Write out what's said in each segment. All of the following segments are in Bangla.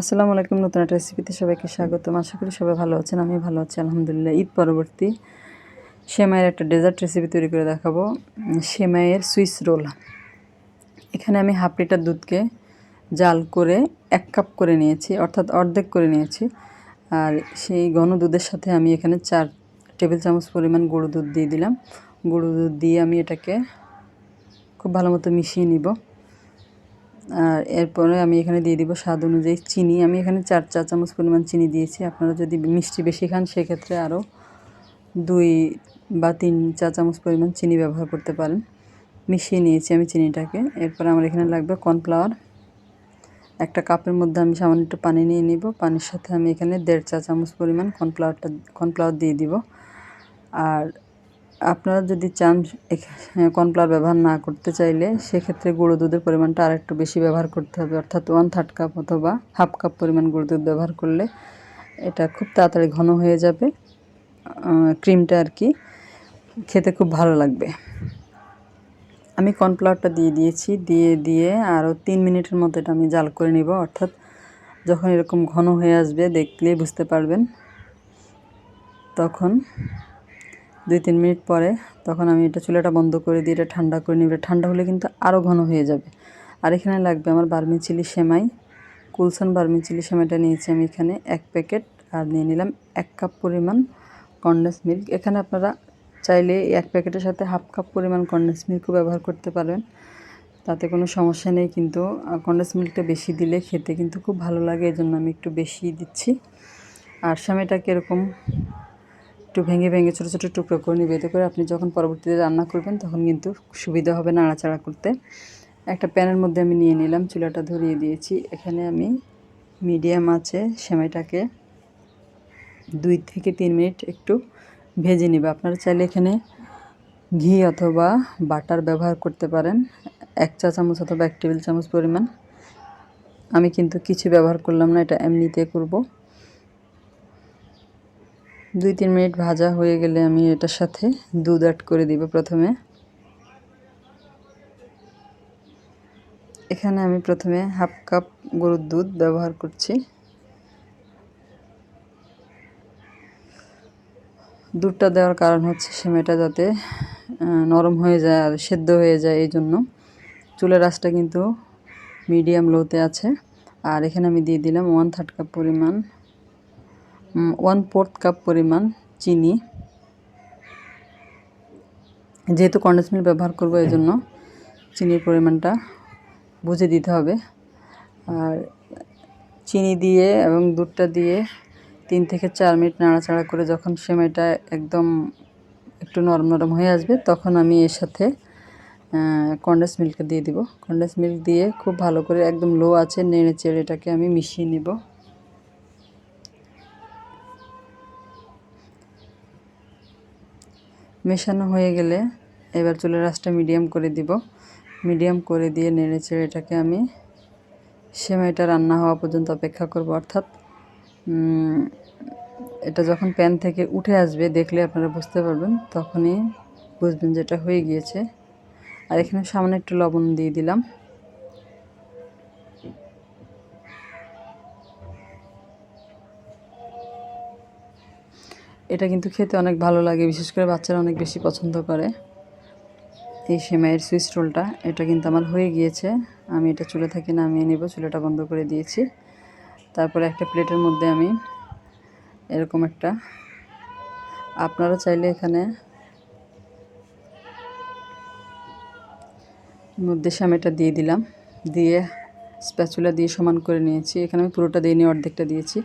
আসসালামু আলাইকুম, নতুন একটা রেসিপিতে সবাইকে স্বাগতম। আশা করি সবাই ভালো আছেন, আমি ভালো আছি, আলহামদুলিল্লাহ। ঈদ পরবর্তী সেমাইয়ের একটা ডেজার্ট রেসিপি তৈরি করে দেখাবো। সেমাইয়ের সুইস রোল এখানে আমি হাফ লিটার দুধকে জাল করে এক কাপ করে নিয়েছি, অর্থাৎ অর্ধেক করে নিয়েছি। আর সেই ঘন দুধের সাথে আমি এখানে চার টেবিল চামচ পরিমাণ গুঁড়ো দুধ দিয়ে দিলাম। গুঁড়ো দুধ দিয়ে আমি এটাকে খুব ভালো মতো মিশিয়ে নিব। আর এরপরে আমি এখানে দিয়ে দিব স্বাদ অনুযায়ী চিনি। আমি এখানে চার চা চামচ পরিমাণ চিনি দিয়েছি। আপনারা যদি মিষ্টি বেশি খান, সেক্ষেত্রে আরও দুই বা তিন চা চামচ পরিমাণ চিনি ব্যবহার করতে পারেন। মিশিয়ে নিয়েছি আমি চিনিটাকে। এরপর আমার এখানে লাগবে কর্নফ্লাওয়ার। একটা কাপের মধ্যে আমি সামান্য একটু পানি নিয়ে নিব। পানির সাথে আমি এখানে দেড় চা চামচ পরিমাণ কর্নফ্লাওয়ারটা কর্নফ্লাওয়ার দিয়ে দিব। আর আপনারা যদি চান কর্নফ্লাওয়ার ব্যবহার না করতে চাইলে, সেক্ষেত্রে গুঁড়ো দুধের পরিমাণটা আর একটু বেশি ব্যবহার করতে হবে। অর্থাৎ ওয়ান থার্ড কাপ অথবা হাফ কাপ পরিমাণ গুঁড়ো দুধ ব্যবহার করলে এটা খুব তাড়াতাড়ি ঘন হয়ে যাবে। ক্রিমটা আর কি খেতে খুব ভালো লাগবে। আমি কর্নফ্লাওয়ারটা দিয়ে দিয়েছি। দিয়ে দিয়ে আরও তিন মিনিটের মতো এটা আমি জাল করে নিব। অর্থাৎ যখন এরকম ঘন হয়ে আসবে দেখলেই বুঝতে পারবেন। তখন দুই তিন মিনিট পরে তখন আমি এটা চুলাটা বন্ধ করে দিয়ে এটা ঠান্ডা করে নিব। ঠান্ডা হলে কিন্তু আরও ঘন হয়ে যাবে। আর এখানে লাগবে আমার বার্মি চিলি সেমাই। কুলসান বার্মি চিলি সেমাইটা নিয়েছি আমি এখানে এক প্যাকেট। আর নিয়ে নিলাম এক কাপ পরিমাণ কন্ডেন্স মিল্ক। এখানে আপনারা চাইলে এক প্যাকেটের সাথে হাফ কাপ পরিমাণ কন্ডেন্স মিল্কও ব্যবহার করতে পারবেন। তাতে কোনো সমস্যা নেই কিন্তু কন্ডেন্স মিল্কটা বেশি দিলে খেতে কিন্তু খুব ভালো লাগে। এই জন্য আমি একটু বেশি দিচ্ছি। আর সেমাইটাকে এরকম একটু ভেঙে ভেঙে ছোটো ছোটো টুকরো করে নিবে এতে করে আপনি যখন পরবর্তীতে রান্না করবেন, তখন কিন্তু সুবিধা হবে নাড়াচাড়া করতে। একটা প্যানের মধ্যে আমি নিয়ে নিলাম, চুলাটা ধরিয়ে দিয়েছি। এখানে আমি মিডিয়াম আছে সেমাইটাকে দুই থেকে তিন মিনিট একটু ভেজে নেবে। আপনারা চাইলে এখানে ঘি অথবা বাটার ব্যবহার করতে পারেন, এক চা চামচ অথবা এক টেবিল চামচ পরিমাণ। আমি কিন্তু কিছু ব্যবহার করলাম না, এটা এমনিতে করব। দুই তিন মিনিট ভাজা হয়ে গেলে আমি এটার সাথে দুধ অ্যাড করে দিব প্রথমে। এখানে আমি প্রথমে হাফ কাপ গরুর দুধ ব্যবহার করছি। দুধটা দেওয়ার কারণ হচ্ছে সেমাইটা যাতে নরম হয়ে যায় আর সেদ্ধ হয়ে যায় এই জন্য। চুলের আঁচটা কিন্তু মিডিয়াম লোতে আছে। আর এখানে আমি দিয়ে দিলাম ওয়ান থার্ড কাপ পরিমাণ ওয়ান ফোর্থ কাপ পরিমাণ চিনি। যেহেতু কন্ডেন্স মিল্ক ব্যবহার করব এই জন্য চিনির পরিমাণটা বুঝে দিতে হবে। আর চিনি দিয়ে এবং দুধটা দিয়ে তিন থেকে চার মিনিট নাড়াচাড়া করে যখন সেমাইটা একদম একটু নরম নরম হয়ে আসবে, তখন আমি এর সাথে কন্ডেন্স মিল্কটা দিয়ে দিব। কন্ডেন্স মিল্ক দিয়ে খুব ভালো করে একদম লো আছে নেড়ে চেড়ে এটাকে আমি মিশিয়ে নেব। মেশানো হয়ে গেলে এবার চুলের আঁচটা মিডিয়াম করে দিব। মিডিয়াম করে দিয়ে নেড়ে চেড়ে এটাকে আমি সেমাইটা রান্না হওয়া পর্যন্ত অপেক্ষা করব। অর্থাৎ এটা যখন প্যান থেকে উঠে আসবে, দেখলে আপনারা বুঝতে পারবেন, তখনই বুঝবেন যেটা হয়ে গিয়েছে। আর এখানে সামনে একটু লবণ দিয়ে দিলাম। এটা কিন্তু খেতে অনেক ভালো লাগে, বিশেষ করে বাচ্চারা অনেক বেশি পছন্দ করে। এই সেমাইয়ের সুইচ রোলটা, এটা কিন্তু আমার হয়ে গিয়েছে। আমি এটা চুলে থেকে নামিয়ে নেব, চুলাটা বন্ধ করে দিয়েছি। তারপরে একটা প্লেটের মধ্যে আমি এরকম একটা, আপনারা চাইলে এখানে মধ্যে সামেটা দিয়ে দিলাম। দিয়ে স্প্যাচুলা দিয়ে সমান করে নিয়েছি। এখানে আমি পুরোটা দিয়ে নিয়ে অর্ধেকটা দিয়েছি।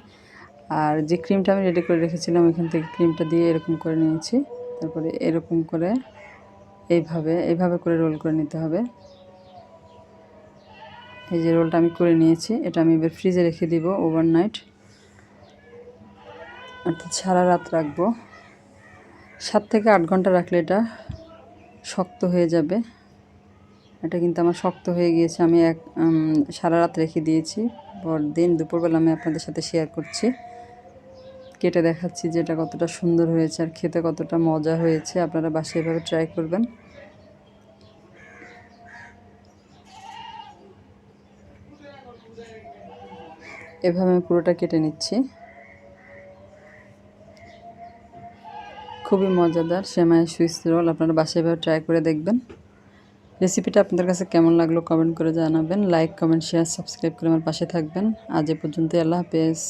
আর যে ক্রিমটা আমি রেডি করে রেখেছিলাম এখান থেকে ক্রিমটা দিয়ে এরকম করে নিয়েছি। তারপরে এরকম করে এইভাবে এইভাবে করে রোল করে নিতে হবে। এই যে রোলটা আমি করে নিয়েছি, এটা আমি এবার ফ্রিজে রেখে দিব ওভারনাইট অর্থাৎ সারা রাত রাখব। সাত থেকে আট ঘণ্টা রাখলে এটা শক্ত হয়ে যাবে। এটা কিন্তু আমার শক্ত হয়ে গিয়েছে, আমি এক সারা রাত রেখে দিয়েছি। পরদিন দুপুরবেলা আমি আপনাদের সাথে শেয়ার করছি। কেটে দেখাচ্ছি যে এটা কতটা সুন্দর হয়েছে আর খেতে কতটা মজা হয়েছে। আপনারা বাসায় এভাবে ট্রাই করবেন। এভাবে আমি পুরোটা কেটে নিচ্ছি। খুবই মজাদার সেমাই সুইস রোল, আপনারা বাসায় এভাবে ট্রাই করে দেখবেন। রেসিপিটা আপনাদের কাছে কেমন লাগল কমেন্ট করে জানাবেন। লাইক কমেন্ট শেয়ার সাবস্ক্রাইব করে আমার পাশে থাকবেন। আজ এ পর্যন্ত আল্লাহ হাফেজ।